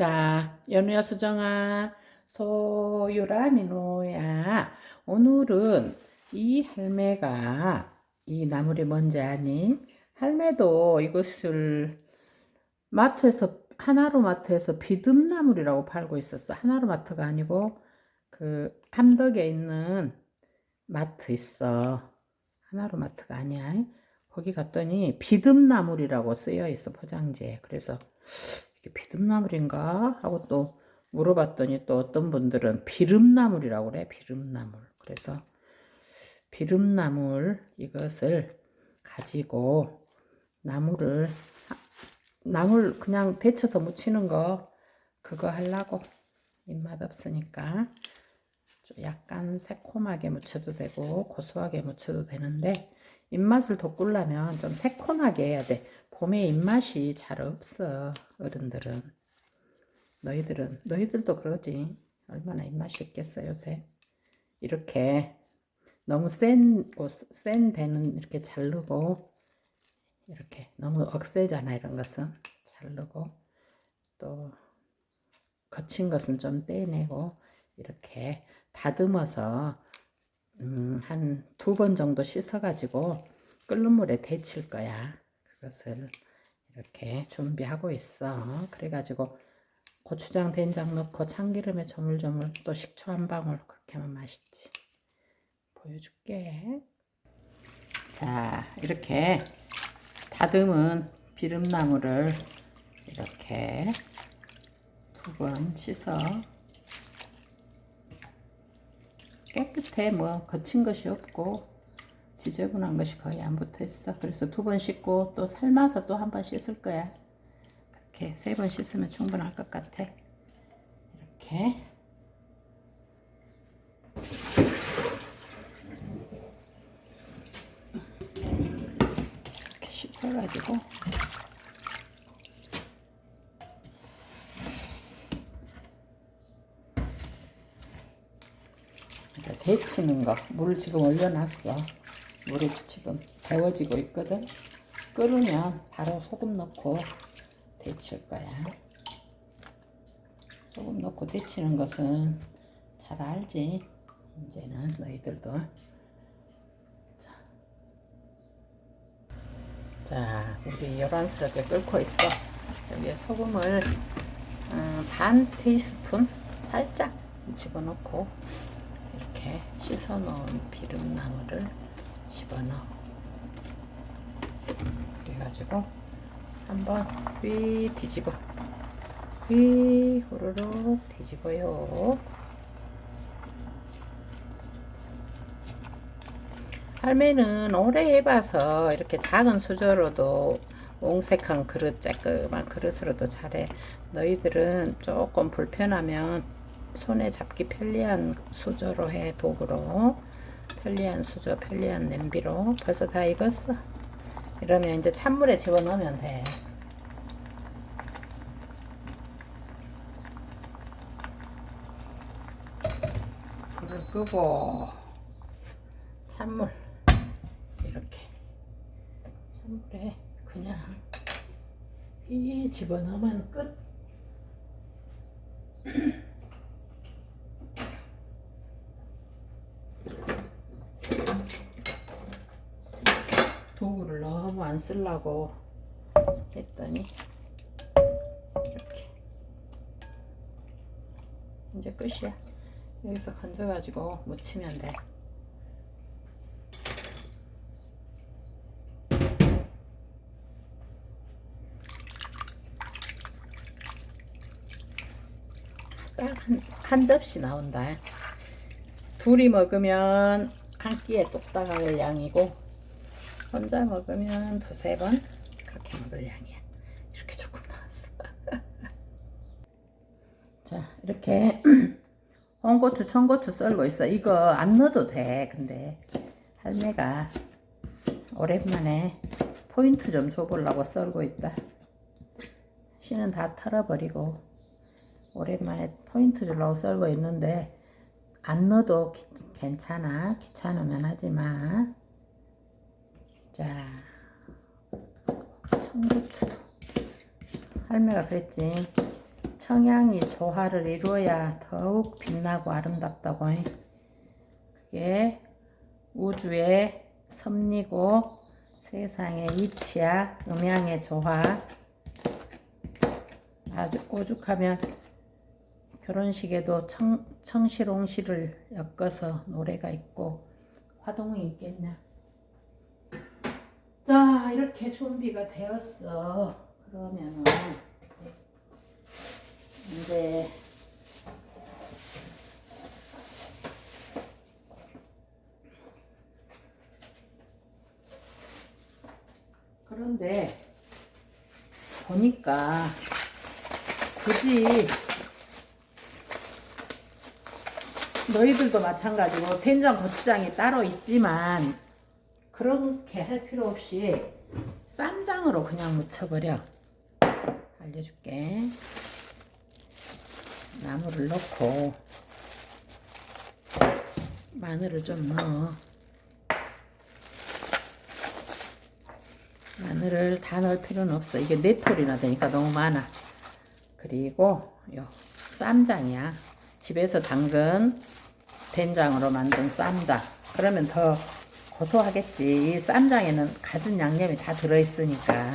자, 연우야, 수정아, 소유라, 민호야. 오늘은 이 할매가 이 나물이 뭔지 아니? 할매도 이것을 마트에서 하나로 마트에서 비듬나물이라고 팔고 있었어. 하나로 마트가 아니고 그 함덕에 있는 마트 있어. 하나로 마트가 아니야. 거기 갔더니 비듬나물이라고 쓰여 있어 포장지에. 그래서 이게 비듬나물인가 하고 또 물어봤더니 또 어떤 분들은 비름나물이라고 그래. 비름나물. 그래서 비름나물 이것을 가지고 나물을 나물 그냥 데쳐서 무치는 거 그거 하려고 입맛 없으니까 좀 약간 새콤하게 무쳐도 되고 고소하게 무쳐도 되는데 입맛을 돋구려면 좀 새콤하게 해야 돼. 봄에 입맛이 잘 없어 어른들은. 너희들은 너희들도 그러지. 얼마나 입맛이 있겠어 요새. 이렇게 너무 센 센 데는 이렇게 자르고 이렇게 너무 억세잖아 이런 것은. 자르고 또 거친 것은 좀 떼내고 이렇게 다듬어서 음, 한 두 번 정도 씻어가지고 끓는 물에 데칠 거야. 그것을 이렇게 준비하고 있어. 그래가지고 고추장, 된장 넣고 참기름에 조물조물 또 식초 한 방울 그렇게 하면 맛있지. 보여줄게. 자, 이렇게 다듬은 비름나물을 이렇게 두 번 씻어 깨끗해. 뭐 거친 것이 없고 지저분한 것이 거의 안 붙어 있어. 그래서 두 번 씻고 또 삶아서 또 한 번 씻을 거야. 이렇게 세 번 씻으면 충분할 것 같아. 이렇게. 이렇게 씻어가지고 이렇게 데치는 거. 물 지금 올려놨어. 물이 지금 데워지고 있거든. 끓으면 바로 소금 넣고 데칠 거야. 소금 넣고 데치는 것은 잘 알지. 이제는 너희들도. 자, 자 우리 요란스럽게 끓고 있어. 여기에 소금을 음, 반 테이스푼 살짝 집어넣고 이렇게 씻어 놓은 비름나물을 집어넣어. 그래가지고 한번 휘 뒤집어. 휘 후루룩 뒤집어요. 할매는 오래 해봐서 이렇게 작은 수저로도 옹색한 그릇, 쬐끄만 그릇으로도 잘해. 너희들은 조금 불편하면 손에 잡기 편리한 수저로 해 도구로. 편리한 수저 편리한 냄비로. 벌써 다 익었어. 이러면 이제 찬물에 집어넣으면 돼. 불을 끄고 찬물 이렇게 찬물에 그냥 이 집어넣으면 끝 도구를 너무 안 쓰려고 했더니 이렇게. 이제 끝이야. 여기서 건져가지고 묻히면 돼. 딱한한 접시 나온다. 둘이 먹으면 한 끼에 뚝딱 할 양이고 혼자 먹으면 두세 번 그렇게 먹을 양이야. 이렇게 조금 나왔어. 자, 이렇게 홍고추, 청고추 썰고 있어. 이거 안 넣어도 돼. 근데 할매가 오랜만에 포인트 좀 줘보려고 썰고 있다. 씨는 다 털어버리고 오랜만에 포인트 주려고 썰고 있는데 안 넣어도 기- 괜찮아. 귀찮으면 하지 마. 자, 청고추도 할매가 그랬지. 청양이 조화를 이루어야 더욱 빛나고 아름답다고. 그게 우주의 섭리고 세상의 이치야 음양의 조화. 아주 오죽하면 결혼식에도 청, 청실옹실을 엮어서 노래가 있고 화동이 있겠냐. 자 이렇게 준비가 되었어. 그러면은 이제 그런데 보니까 굳이 너희들도 마찬가지고 된장 고추장이 따로 있지만 그렇게 할 필요 없이 쌈장으로 그냥 묻혀버려. 알려줄게. 나물을 넣고 마늘을 좀 넣어. 마늘을 다 넣을 필요는 없어. 이게 네 톨이나 되니까 너무 많아. 그리고 요 쌈장이야. 집에서 담근 된장으로 만든 쌈장. 그러면 더 고소하겠지. 이 쌈장에는 갖은 양념이 다 들어있으니까.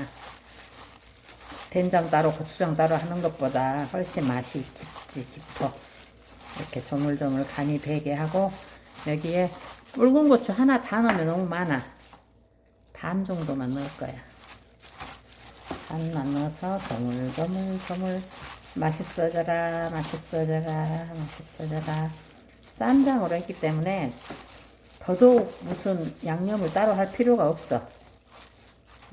된장 따로 고추장 따로 하는 것보다 훨씬 맛이 깊지 깊어. 이렇게 조물조물 간이 배게 하고 여기에 붉은 고추 하나 다 넣으면 너무 많아. 반 정도만 넣을 거야. 반만 넣어서 조물조물조물. 맛있어져라 맛있어져라 맛있어져라. 쌈장으로 했기 때문에 더더욱 무슨 양념을 따로 할 필요가 없어.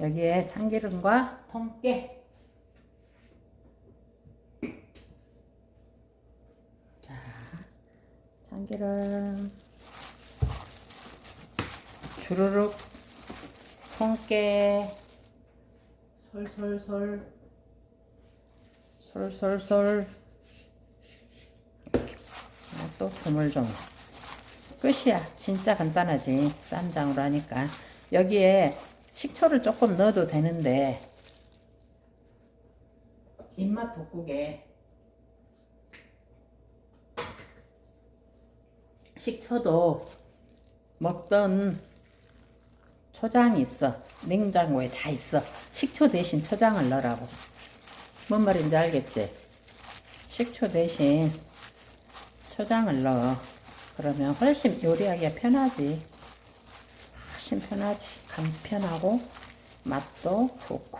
여기에 참기름과 통깨 자, 참기름. 주르륵. 통깨 솔솔솔. 솔솔솔. 이렇게 또 조물조물 끝이야. 진짜 간단하지. 쌈장으로 하니까. 여기에 식초를 조금 넣어도 되는데 입맛 돋구게 식초도 먹던 초장이 있어. 냉장고에 다 있어. 식초 대신 초장을 넣으라고. 뭔 말인지 알겠지? 식초 대신 초장을 넣어. 그러면 훨씬 요리하기가 편하지. 훨씬 편하지. 간편하고 맛도 좋고.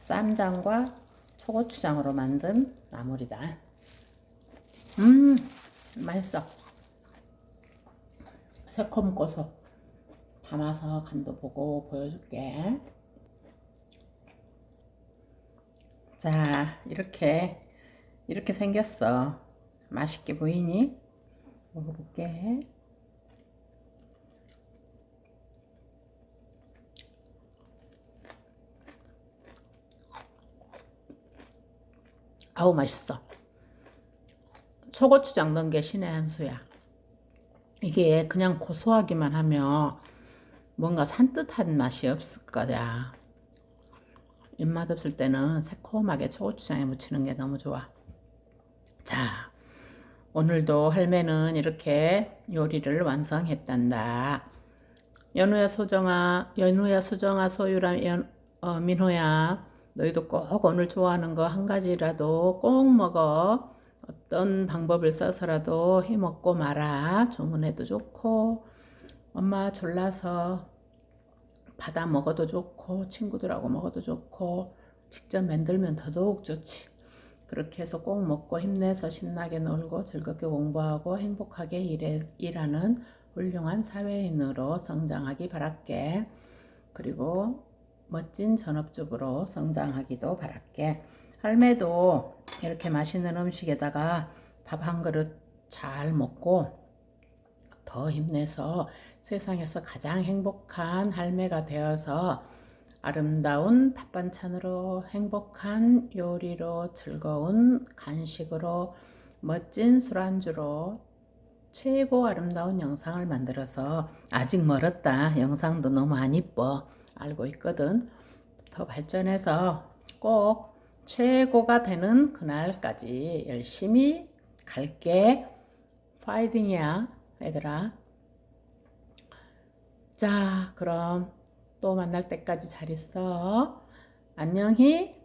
쌈장과 초고추장으로 만든 나물이다. 음, 맛있어. 새콤 고소. 담아서 간도 보고 보여줄게. 자, 이렇게, 이렇게 생겼어. 맛있게 보이니? 먹어볼게. 아우, 맛있어. 초고추장 넣은 게 신의 한 수야. 이게 그냥 고소하기만 하면 뭔가 산뜻한 맛이 없을 거야. 입맛 없을 때는 새콤하게 초고추장에 묻히는 게 너무 좋아. 자, 오늘도 할매는 이렇게 요리를 완성했단다. 연우야, 소정아, 연우야, 수정아, 소유라, 연, 어, 민호야, 너희도 꼭 오늘 좋아하는 거 한 가지라도 꼭 먹어. 어떤 방법을 써서라도 해 먹고 말아. 주문해도 좋고, 엄마 졸라서 받아 먹어도 좋고 친구들하고 먹어도 좋고 직접 만들면 더더욱 좋지. 그렇게 해서 꼭 먹고 힘내서 신나게 놀고 즐겁게 공부하고 행복하게 일해, 일하는 훌륭한 사회인으로 성장하기 바랄게. 그리고 멋진 전업주부로 성장하기도 바랄게. 할매도 이렇게 맛있는 음식에다가 밥 한 그릇 잘 먹고 더 힘내서 세상에서 가장 행복한 할매가 되어서 아름다운 밥반찬으로 행복한 요리로 즐거운 간식으로 멋진 술안주로 최고 아름다운 영상을 만들어서 아직 멀었다. 영상도 너무 안 이뻐. 알고 있거든. 더 발전해서 꼭 최고가 되는 그날까지 열심히 갈게. 파이팅이야, 얘들아. 자, 그럼 또 만날 때까지 잘 있어. 안녕히.